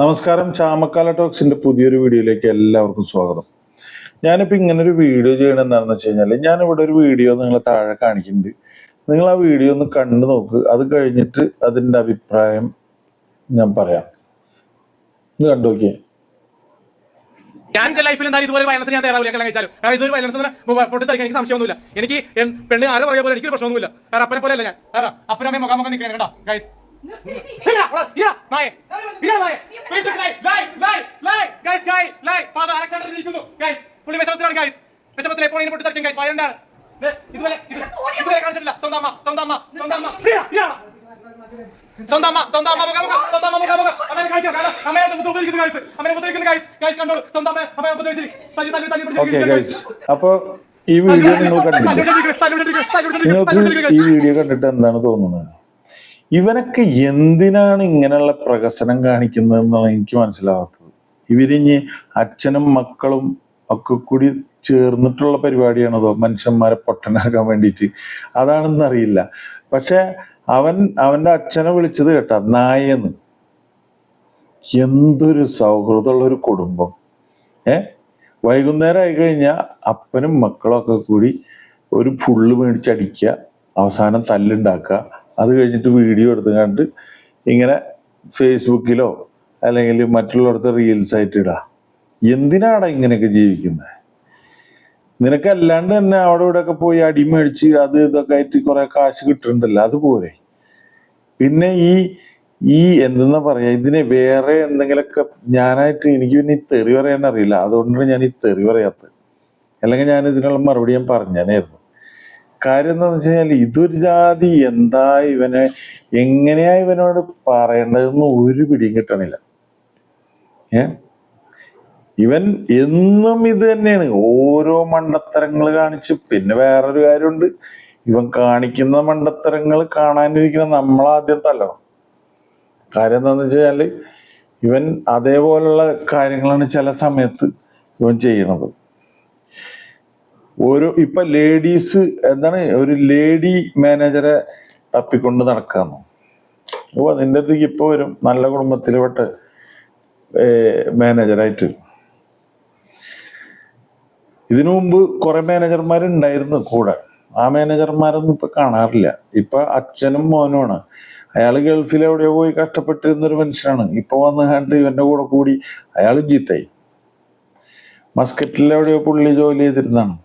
നമസ്കാരം. ചാമക്കാല ടോക്സിന്റെ പുതിയൊരു വീഡിയോയിലേക്ക് എല്ലാവർക്കും സ്വാഗതം. ഞാനിപ്പോൾ ഇങ്ങനെ ഒരു വീഡിയോ ചെയ്യണം എന്താണെന്ന് വെച്ച് കഴിഞ്ഞാൽ ഞാനിവിടെ ഒരു വീഡിയോ നിങ്ങളെ താഴെ കാണിക്കുന്നുണ്ട്. നിങ്ങൾ ആ വീഡിയോ ഒന്ന് കണ്ടു നോക്ക്. അത് കഴിഞ്ഞിട്ട് അതിന്റെ അഭിപ്രായം ഞാൻ പറയാം. ഇത് കണ്ടു നോക്കിയേ. ഞാൻ എന്റെ ലൈഫിൽ എന്തായാലും ഇതുപോലെ വയലൻസ് ഞാൻ തയ്യാറാവില്ല കല്യാണം കഴിച്ചാലും. കാരണം ഇതൊരു വയലൻസ് പൊട്ടിത്തെറിക്കാൻ എനിക്ക് സംശയമൊന്നുമില്ല. എനിക്ക് പെണ്ണ് ആരും പറയാ പോലെ എനിക്കൊരു പ്രശ്നമൊന്നുമില്ല. കാരണം അപ്പനെ പോലെ അല്ല ഞാൻ കാരണം അപ്പനമ്മയും മുഖാമുഖം നിൽക്കണം കേട്ടോ ഗൈസ് ഇതുപോലെ ഇതുവരെ കാണിച്ചിട്ടില്ല. സ്വന്തം അമ്മ സ്വന്തം അമ്മ സ്വന്തം അമ്മ. പ്രിയ, പ്രിയ. സ്വന്തം അമ്മ സ്വന്തം അമ്മ മുഖാമുഖം സ്വന്തം അമ്മ മുഖാമുഖം. അമ്മയെ കാണിക്കാം കാരണം അമ്മയെ ഉപദ്രവിക്കുന്ന ഗൈസ് അമ്മയെ ഉപദ്രവിക്കുന്ന ഗൈസ് ഗൈസ് കണ്ടോളൂ. സ്വന്തം അമ്മ അമ്മയെ തല്ലി ഓക്കെ ഗൈസ് അപ്പോൾ ഈ വീഡിയോ നിങ്ങൾ കണ്ടിട്ട് നിങ്ങൾക്ക് ഈ വീഡിയോ കണ്ടിട്ട് എന്താണ് തോന്നുന്നത്? ഇവനൊക്കെ എന്തിനാണ് ഇങ്ങനെയുള്ള പ്രകസനം കാണിക്കുന്നത് എന്നാണ് എനിക്ക് മനസ്സിലാവാത്തത്. ഇവരിഞ്ഞ് അച്ഛനും മക്കളും ഒക്കെ കൂടി ചേർന്നിട്ടുള്ള പരിപാടിയാണതോ മനുഷ്യന്മാരെ പൊട്ടനാക്കാൻ വേണ്ടിയിട്ട്? അതാണെന്ന് അറിയില്ല. പക്ഷെ അവൻ അവന്റെ അച്ഛനെ വിളിച്ചത് കേട്ടാ നായെന്ന്. എന്തൊരു സൗഹൃദമുള്ള ഒരു കുടുംബം. ഏ? വൈകുന്നേരം ആയി കഴിഞ്ഞാൽ അപ്പനും മക്കളും ഒക്കെ കൂടി ഒരു ഫുള്ള് മേടിച്ചടിക്കുക അവസാനം തല്ലുണ്ടാക്കുക. അത് കഴിഞ്ഞിട്ട് വീഡിയോ എടുത്ത് കണ്ട് ഇങ്ങനെ ഫേസ്ബുക്കിലോ അല്ലെങ്കിൽ മറ്റുള്ളവരുടെ റീൽസ് ആയിട്ട് ഇടാം. എന്തിനാടാ ഇങ്ങനെയൊക്കെ ജീവിക്കുന്നത് നിനക്കല്ലാണ്ട് തന്നെ അവിടെ ഇവിടെ ഒക്കെ പോയി അടി മേടിച്ച് അത് ഇതൊക്കെ ആയിട്ട് കുറെ കാശ് കിട്ടുന്നുണ്ടല്ലോ അതുപോലെ പിന്നെ ഈ ഈ എന്തെന്നാ പറയാ ഇതിനെ വേറെ എന്തെങ്കിലുമൊക്കെ ഞാനായിട്ട് എനിക്ക് പിന്നെ ഈ തെറി പറയാൻ അറിയില്ല. അതുകൊണ്ടാണ് ഞാൻ ഈ തെറി പറയാത്തത്. അല്ലെങ്കിൽ ഞാൻ ഇതിനുള്ള മറുപടി ഞാൻ പറഞ്ഞേനായിരുന്നു. കാര്യം എന്താന്ന് വെച്ച് കഴിഞ്ഞാൽ ഇതൊരു ജാതി എന്താ ഇവനെ എങ്ങനെയാ ഇവനോട് പറയേണ്ടതെന്ന് ഒരു പിടിയും കിട്ടണില്ല. ഏ? ഇവൻ എന്നും ഇത് തന്നെയാണ്. ഓരോ മണ്ടത്തരങ്ങൾ കാണിച്ച്. പിന്നെ വേറൊരു കാര്യമുണ്ട്. ഇവൻ കാണിക്കുന്ന മണ്ടത്തരങ്ങൾ കാണാനിരിക്കുന്ന നമ്മളാദ്യം തല്ലണം കാര്യം എന്താന്ന് വെച്ചാൽ ഇവൻ അതേപോലുള്ള കാര്യങ്ങളാണ് ചില സമയത്ത് ഇവൻ ചെയ്യണത്. ഓരോ ഇപ്പൊ ലേഡീസ് എന്താണ്? ഒരു ലേഡി മാനേജറെ തപ്പിക്കൊണ്ട് നടക്കാന്ന്. അപ്പോൾ നിന്റെ അടുത്തേക്ക് ഇപ്പൊ വരും. നല്ല കുടുംബത്തിൽ പെട്ട് മാനേജറായിട്ട് ഇതിനു മുമ്പ് കുറെ മാനേജർമാരുണ്ടായിരുന്നു കൂടെ. ആ മാനേജർമാരൊന്നും ഇപ്പൊ കാണാറില്ല. ഇപ്പൊ അച്ഛനും മോനുമാണ്. അയാൾ ഗൾഫിൽ എവിടെയോ പോയി കഷ്ടപ്പെട്ടിരുന്ന ഒരു മനുഷ്യനാണ്. ഇപ്പൊ വന്ന് കണ്ട് ഇവന്റെ കൂടെ കൂടി അയാൾ ജീത്തായി. മസ്കറ്റിൽ എവിടെയോ പുള്ളി ജോലി ചെയ്തിരുന്നാണ്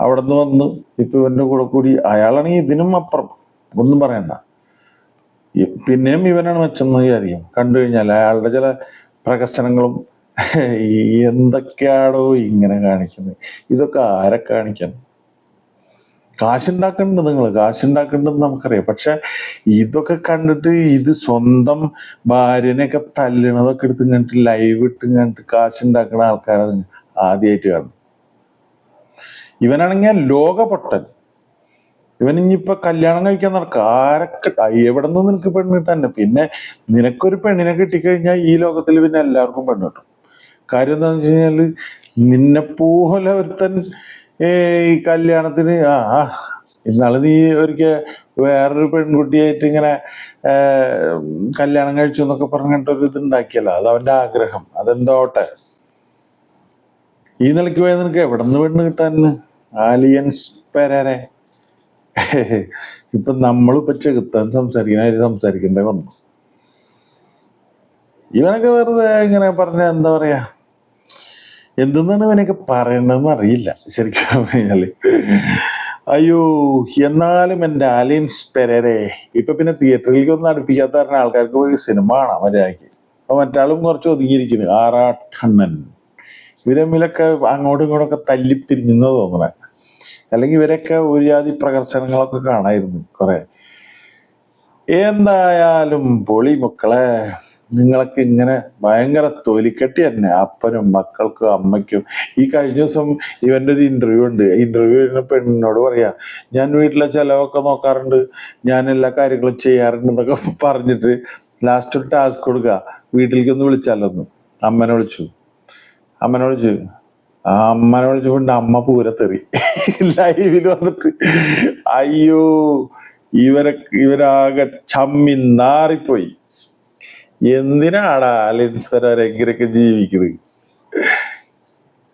അവിടെ നിന്ന് വന്ന് ഇപ്പൊ ഇവന്റെ കൂടെ കൂടി അയാളാണെങ്കിൽ ഇതിനും അപ്പുറം. ഒന്നും പറയണ്ട. പിന്നെയും ഇവനാണ് മെച്ചം എന്ന് വിചാരിക്കും. കണ്ടു കഴിഞ്ഞാൽ അയാളുടെ ചില പ്രകസനങ്ങളും എന്തൊക്കെയാണോ ഇങ്ങനെ കാണിക്കുന്നത് ഇതൊക്കെ ആരെ കാണിക്കാൻ? കാശുണ്ടാക്കുന്നുണ്ട് നിങ്ങൾ കാശുണ്ടാക്കുന്നുണ്ടെന്ന് നമുക്കറിയാം. പക്ഷെ ഇതൊക്കെ കണ്ടിട്ട് ഇത് സ്വന്തം ഭാര്യനെയൊക്കെ തല്ലണതൊക്കെ എടുത്ത് കണ്ടിട്ട് ലൈവ് ഇട്ട് കണ്ടിട്ട് കാശുണ്ടാക്കുന്ന ആൾക്കാരെ ആദ്യമായിട്ട് കാണും. ഇവനാണെങ്കിൽ ലോകപൊട്ടൻ. ഇവൻ ഇനിയിപ്പൊ കല്യാണം കഴിക്കാൻ നടക്കുക ആരൊക്കെ എവിടെ നിന്ന് നിനക്ക് പെണ്ണ് കിട്ടാൻ? പിന്നെ നിനക്കൊരു പെണ്ണിനെ കിട്ടിക്കഴിഞ്ഞാൽ ഈ ലോകത്തിൽ പിന്നെ എല്ലാവർക്കും പെണ്ണ് കിട്ടും. കാര്യം എന്താണെന്ന് വെച്ച് കഴിഞ്ഞാൽ നിന്നെ പോലെ ഒരുത്തൻ ഈ കല്യാണത്തിന് ആ ഇന്നാൾ നീ ഒരിക്കൽ വേറൊരു പെൺകുട്ടിയായിട്ട് ഇങ്ങനെ കല്യാണം കഴിച്ചു എന്നൊക്കെ പറഞ്ഞിട്ട് ഒരു ഇത് ഉണ്ടാക്കിയല്ലോ അത് അവന്റെ ആഗ്രഹം. അതെന്തോട്ടെ? ഈ നിലയ്ക്ക് പോയാൽ നിനക്ക് എവിടെ നിന്ന് പെണ്ണ് കിട്ടാൻ? ആലിയൻസ് പെരരെ. ഇപ്പൊ നമ്മളിപ്പോ ചെകുത്താൻ സംസാരിക്കണ അവർ സംസാരിക്കണ്ടേ വന്നു. ഇവനൊക്കെ വെറുതെ ഇങ്ങനെ പറഞ്ഞ എന്താ പറയാ? എന്തെന്നാണ് ഇവനൊക്കെ പറയണതെന്ന് അറിയില്ല ശരിക്കും പറഞ്ഞു അയ്യോ എന്നാലും എന്റെ അലിൻസ് പെരരെ ഇപ്പൊ പിന്നെ തിയേറ്ററിലേക്ക് ഒന്നും അടുപ്പിക്കാത്ത പറഞ്ഞ ആൾക്കാർക്ക് പോയി സിനിമ കാണാം മര്യാദയ്ക്ക് അപ്പൊ മറ്റാളും കുറച്ച് ഒതുങ്ങിയിരിക്കുന്നു ആറാട്ടണ്ണൻ. ഇവരമ്മിലൊക്കെ അങ്ങോട്ടും ഇങ്ങോട്ടൊക്കെ തല്ലിപ്പിരിഞ്ഞെന്ന് തോന്നണേ. അല്ലെങ്കിൽ ഇവരൊക്കെ ഒരു ജാതി പ്രകർശനങ്ങളൊക്കെ കാണായിരുന്നു കുറെ. എന്തായാലും പൊളി മക്കളെ നിങ്ങളൊക്കെ ഇങ്ങനെ ഭയങ്കര തൊലിക്കെട്ടി തന്നെ. അപ്പനും മക്കൾക്കും അമ്മയ്ക്കും. ഈ കഴിഞ്ഞ ദിവസം ഇവന്റെ ഒരു ഇന്റർവ്യൂ ഉണ്ട്. ഇന്റർവ്യൂ ചെയ്യുന്ന പെണ്ണിനോട് പറയാ ഞാൻ വീട്ടിലെ ചിലവൊക്കെ നോക്കാറുണ്ട്. ഞാൻ എല്ലാ കാര്യങ്ങളും ചെയ്യാറുണ്ട് എന്നൊക്കെ പറഞ്ഞിട്ട് ലാസ്റ്റ് ഒരു ടാസ്ക് കൊടുക്കുക വീട്ടിലേക്ക് ഒന്ന് വിളിച്ചാലൊന്ന് അമ്മനെ വിളിച്ചു. അമ്മനെ വിളിച്ചു. അമ്മനെ വിളിച്ചപ്പോൾ അമ്മ പൂരത്തെറി ലൈവിൽ വന്നിട്ട് അയ്യോ ഇവരെ ഇവരാകെ ചമ്മി നാറിപ്പോയി. എന്തിനാടാ ലിൻസ്വരവരെ എങ്ങനെയൊക്കെ ജീവിക്കുന്നത്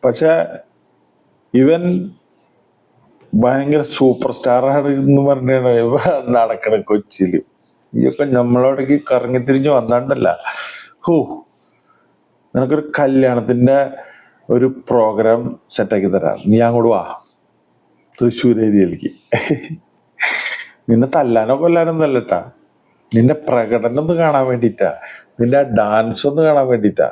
പക്ഷെ ഇവൻ ഭയങ്കര സൂപ്പർ സ്റ്റാർ ആണ് എന്ന് പറഞ്ഞാണ് ഇവ നടക്കണ കൊച്ചിൽ ഇയൊക്കെ നമ്മളോടേക്ക് കറങ്ങി തിരിഞ്ഞ് വന്നാണ്ടല്ല. ഹോ നിനക്കൊരു കല്യാണത്തിന്റെ ഒരു പ്രോഗ്രാം സെറ്റാക്കി തരാം. നീ അങ്ങോട്ട് വാ. തൃശ്ശൂർ ഏരിയയിലേക്ക്. നിന്നെ തല്ലാനോ കൊല്ലാനോ ഒന്നല്ലട്ടാ നിന്റെ പ്രകടനം ഒന്ന് കാണാൻ വേണ്ടിയിട്ടാ. നിന്റെ ആ ഡാൻസ് ഒന്ന് കാണാൻ വേണ്ടിയിട്ടാ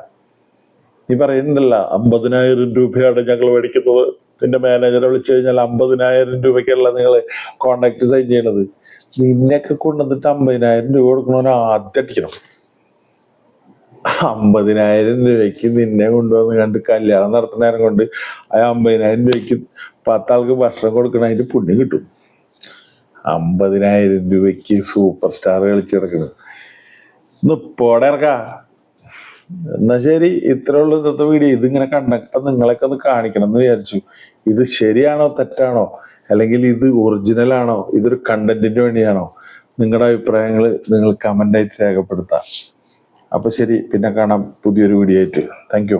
നീ പറയുന്നുണ്ടല്ല അമ്പതിനായിരം രൂപയാണ് ഞങ്ങൾ മേടിക്കുന്നത്. നിന്റെ മാനേജറെ വിളിച്ചു കഴിഞ്ഞാൽ അമ്പതിനായിരം രൂപയ്ക്കല്ല നിങ്ങൾ കോണ്ടാക്ട് സൈൻ ചെയ്യണത്. നിന്നെയൊക്കെ കൊണ്ടുവന്നിട്ട് അമ്പതിനായിരം രൂപ കൊടുക്കണവനെ ആദ്യം അടിക്കണം. അമ്പതിനായിരം രൂപയ്ക്ക് നിന്നെ കൊണ്ടുവന്ന് കണ്ട് കല്യാണം നടത്തുന്നേരം കൊണ്ട് ആ അമ്പതിനായിരം രൂപയ്ക്ക് പത്താൾക്ക് ഭക്ഷണം കൊടുക്കണ അതിന്റെ പുണ്യം കിട്ടും. അമ്പതിനായിരം രൂപയ്ക്ക് സൂപ്പർ സ്റ്റാർ കളിച്ചു കിടക്കുന്നത് ഒന്ന് പോടെ ഇറക്കാ. എന്നാ ശരി ഇത്രേ ഉള്ളൂ ഇന്നത്തെ വീഡിയോ ഇതിങ്ങനെ കണ്ടപ്പം നിങ്ങളൊക്കെ ഒന്ന് കാണിക്കണം എന്ന് വിചാരിച്ചു. ഇത് ശരിയാണോ തെറ്റാണോ? അല്ലെങ്കിൽ ഇത് ഒറിജിനൽ ആണോ? ഇതൊരു കണ്ടന്റിന് വേണ്ടിയാണോ? നിങ്ങളുടെ അഭിപ്രായങ്ങൾ നിങ്ങൾ കമന്റ് ആയിട്ട് രേഖപ്പെടുത്താം. അപ്പൊ ശരി പിന്നെ കാണാം പുതിയൊരു വീഡിയോ ആയിട്ട്. താങ്ക്